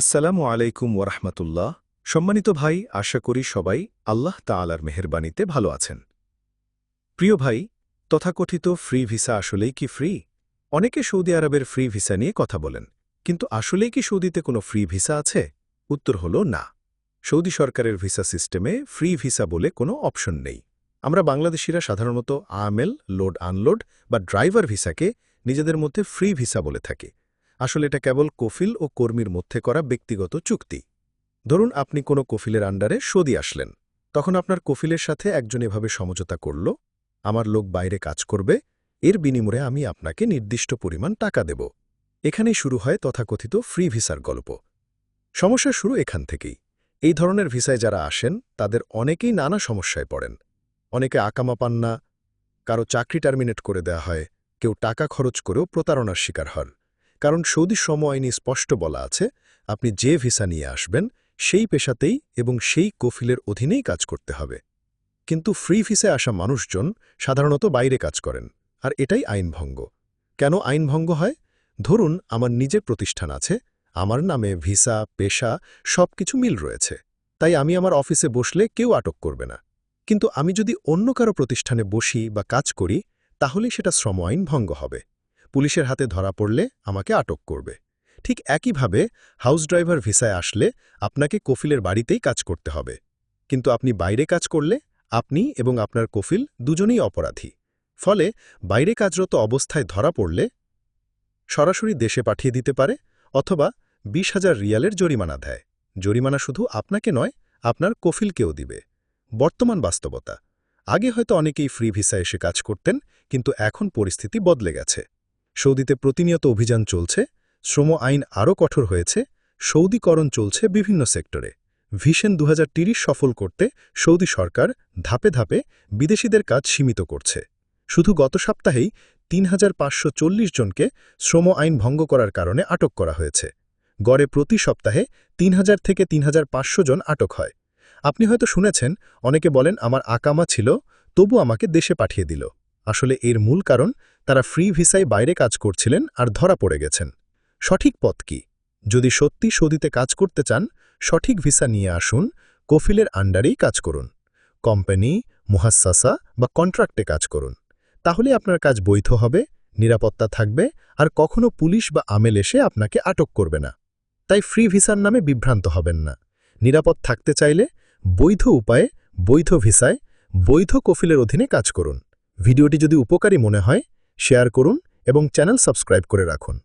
আসসালামু আলাইকুম ওরহমতুল্লাহ সম্মানিত ভাই, আশা করি সবাই আল্লাহ তাআলার মেহেরবানিতে ভালো আছেন। প্রিয় ভাই, তথাকথিত ফ্রি ভিসা আসলেই কি ফ্রি? অনেকে সৌদি আরবের ফ্রি ভিসা নিয়ে কথা বলেন, কিন্তু আসলেই কি সৌদিতে কোনো ফ্রি ভিসা আছে? উত্তর হল না। সৌদি সরকারের ভিসা সিস্টেমে ফ্রি ভিসা বলে কোনো অপশন নেই। আমরা বাংলাদেশিরা সাধারণত আমেল, লোড আনলোড বা ড্রাইভার ভিসাকে নিজেদের মধ্যে ফ্রি ভিসা বলে থাকি। আসলে এটা কেবল কফিল ও কর্মীর মধ্যে করা ব্যক্তিগত চুক্তি। ধরুন, আপনি কোনো কফিলের আন্ডারে সৌদি আসলেন। তখন আপনার কফিলের সাথে একজন এভাবে সমঝোতা করল, আমার লোক বাইরে কাজ করবে, এর বিনিময়ে আমি আপনাকে নির্দিষ্ট পরিমাণ টাকা দেব। এখানেই শুরু হয় তথাকথিত ফ্রি ভিসার গল্প। সমস্যা শুরু এখান থেকেই। এই ধরনের ভিসায় যারা আসেন, তাদের অনেকেই নানা সমস্যায় পড়েন। অনেকে আকামা পান না, কারও চাকরি টার্মিনেট করে দেয়া হয়, কেউ টাকা খরচ করেও প্রতারণার শিকার হন। কারণ সৌদি শ্রম আইনে স্পষ্ট বলা আছে, আপনি যে ভিসা নিয়ে আসবেন, সেই পেশাতেই এবং সেই কফিলের অধীনেই কাজ করতে হবে। কিন্তু ফ্রি ভিসায় আসা মানুষজন সাধারণত বাইরে কাজ করেন, আর এটাই আইনভঙ্গ। কেন আইনভঙ্গ হয়? ধরুন, আমার নিজের প্রতিষ্ঠান আছে, আমার নামে ভিসা, পেশা, সবকিছু মিল রয়েছে, তাই আমি আমার অফিসে বসলে কেউ আটক করবে না। কিন্তু আমি যদি অন্য কারও প্রতিষ্ঠানে বসি বা কাজ করি, তাহলে সেটা শ্রম আইন ভঙ্গ হবে। পুলিশের হাতে ধরা পড়লে আমাকে আটক করবে। ঠিক একইভাবে হাউস ড্রাইভার ভিসায় আসলে আপনাকে কফিলের বাড়িতেই কাজ করতে হবে। কিন্তু আপনি বাইরে কাজ করলে আপনি এবং আপনার কফিল দুজনেই অপরাধী। ফলে বাইরে কাজরত অবস্থায় ধরা পড়লে সরাসরি দেশে পাঠিয়ে দিতে পারে অথবা বিশ হাজার রিয়ালের জরিমানা দেয়। জরিমানা শুধু আপনাকে নয়, আপনার কফিলকেও দিবে। বর্তমান বাস্তবতা। আগে হয়তো অনেকেই ফ্রি ভিসা এসে কাজ করতেন, কিন্তু এখন পরিস্থিতি বদলে গেছে। সৌদিতে প্রতিনিয়ত অভিযান চলছে, শ্রম আইন আরও কঠোর হয়েছে, সৌদিকরণ চলছে বিভিন্ন সেক্টরে। ভিশন দু সফল করতে সৌদি সরকার ধাপে ধাপে বিদেশিদের কাজ সীমিত করছে। শুধু গত সপ্তাহেই তিন হাজার পাঁচশো চল্লিশ জনকে শ্রম আইন ভঙ্গ করার কারণে আটক করা হয়েছে। গড়ে প্রতি সপ্তাহে তিন হাজার থেকে তিন হাজার পাঁচশো জন আটক হয়। আপনি হয়তো শুনেছেন, অনেকে বলেন, আমার আকামা ছিল, তবু আমাকে দেশে পাঠিয়ে দিল। আসলে এর মূল কারণ তারা ফ্রি ভিসায় বাইরে কাজ করছিলেন আর ধরা পড়ে গেছেন। সঠিক পথ কি? যদি সত্যি সৌদিতে কাজ করতে চান, সঠিক ভিসা নিয়ে আসুন, কফিলের আন্ডারেই কাজ করুন। কোম্পানি, মুহাসাসা বা কন্ট্রাক্টে কাজ করুন। তাহলে আপনার কাজ বৈধ হবে, নিরাপত্তা থাকবে আর কখনো পুলিশ বা আমেল এসে আপনাকে আটক করবে না। তাই ফ্রি ভিসার নামে বিভ্রান্ত হবেন না। নিরাপদ থাকতে চাইলে বৈধ উপায়ে, বৈধ ভিসায়, বৈধ কফিলের অধীনে কাজ করুন। ভিডিওটি যদি উপকারী মনে হয় শেয়ার করুন এবং চ্যানেল সাবস্ক্রাইব করে রাখুন।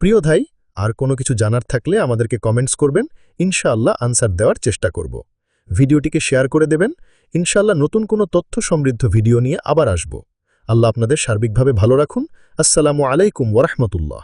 প্রিয় ভাই, আর কোনো কিছু জানার থাকলে আমাদেরকে কমেন্টস করবেন, ইনশাআল্লাহ আনসার দেওয়ার চেষ্টা করব। ভিডিওটিকে শেয়ার করে দেবেন, ইনশাআল্লাহ নতুন কোনো তথ্য সমৃদ্ধ ভিডিও নিয়ে আবার আসব। আল্লাহ আপনাদের সার্বিকভাবে ভালো রাখুন। আসসালামু আলাইকুম ওরহমতুল্লাহ